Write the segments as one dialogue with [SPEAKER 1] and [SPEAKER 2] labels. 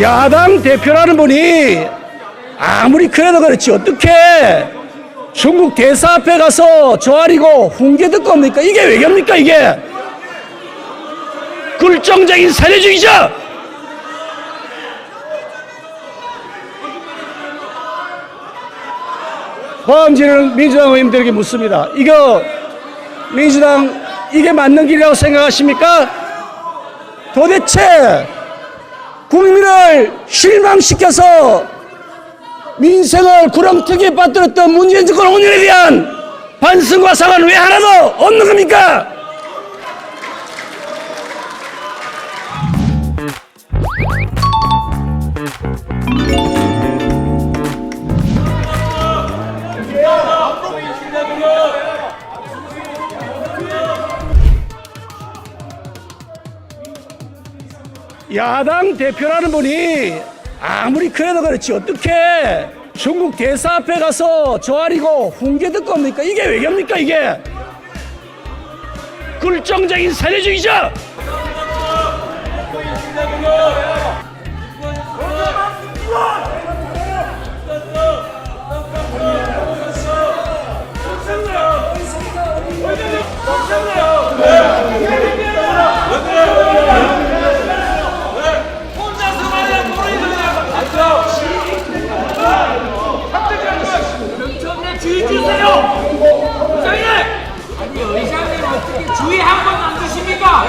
[SPEAKER 1] 야당 대표라는 분이 아무리 그래도 그렇지 어떻게 중국 대사 앞에 가서 조아리고 훈계 듣고 옵니까? 이게 외교입니까 이게? 굴종적인 사회주의자! 포함지는 민주당 의원들에게 묻습니다. 이거 민주당 이게 맞는 길이라고 생각하십니까? 도대체 국민을 실망시켜서 민생을 구렁텅이에 빠뜨렸던 문재인 정권 5년에 대한 반성과 사과는 왜 하나도 없는 겁니까? 야당 대표라는 분이 아무리 그래도 그렇지 어떻게 중국 대사 앞에 가서 조아리고 훈계 듣고 옵니까? 이게 외교입니까 이게? 굴종적인 사회주의자!
[SPEAKER 2] 의장님 어떻게 주의 한 번 안 주십니까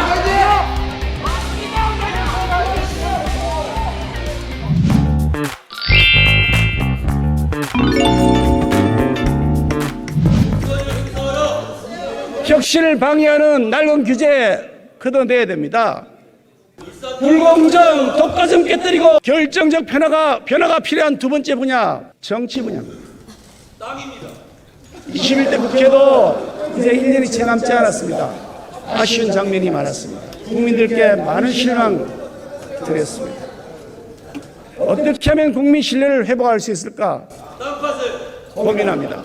[SPEAKER 1] 혁신을 방해하는 낡은 규제 걷어내야 됩니다. 불공정, 독과점 깨뜨리고 결정적 변화가 변화가 필요한 두 번째 분야 정치 분야입니다. 땅입니다. 21대 국회도 이제 1년이 채 남지 않았습니다. 아쉬운 장면이 많았습니다. 국민들께 많은 실망 드렸습니다. 어떻게 하면 국민 신뢰를 회복할 수 있을까 고민합니다.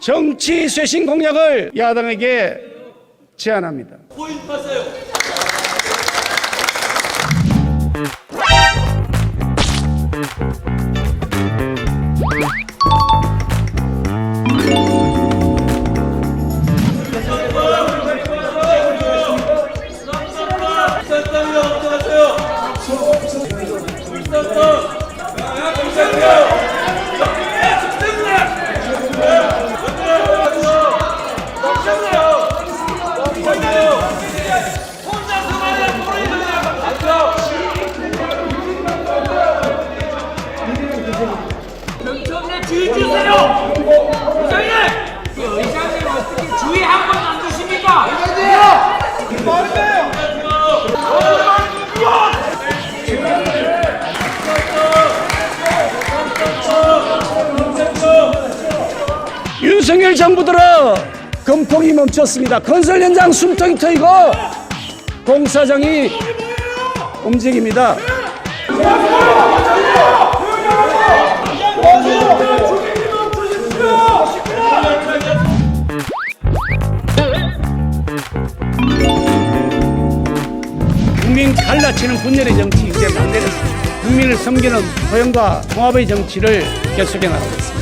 [SPEAKER 1] 정치 쇄신 공약을 야당에게 제안합니다.
[SPEAKER 2] 혼자서 주의 주세요 부장님 의장님 어떻게 주의 한 번 안 주십니까
[SPEAKER 1] 윤석열 정부 들어 금통이 멈췄습니다. 건설 현장 숨통이 트이고 공사장이 움직입니다. 국민 갈라치는 분열의 정치 이제 만내렸습니다. 국민을 섬기는 포용과 통합의 정치를 계속해 나가겠습니다.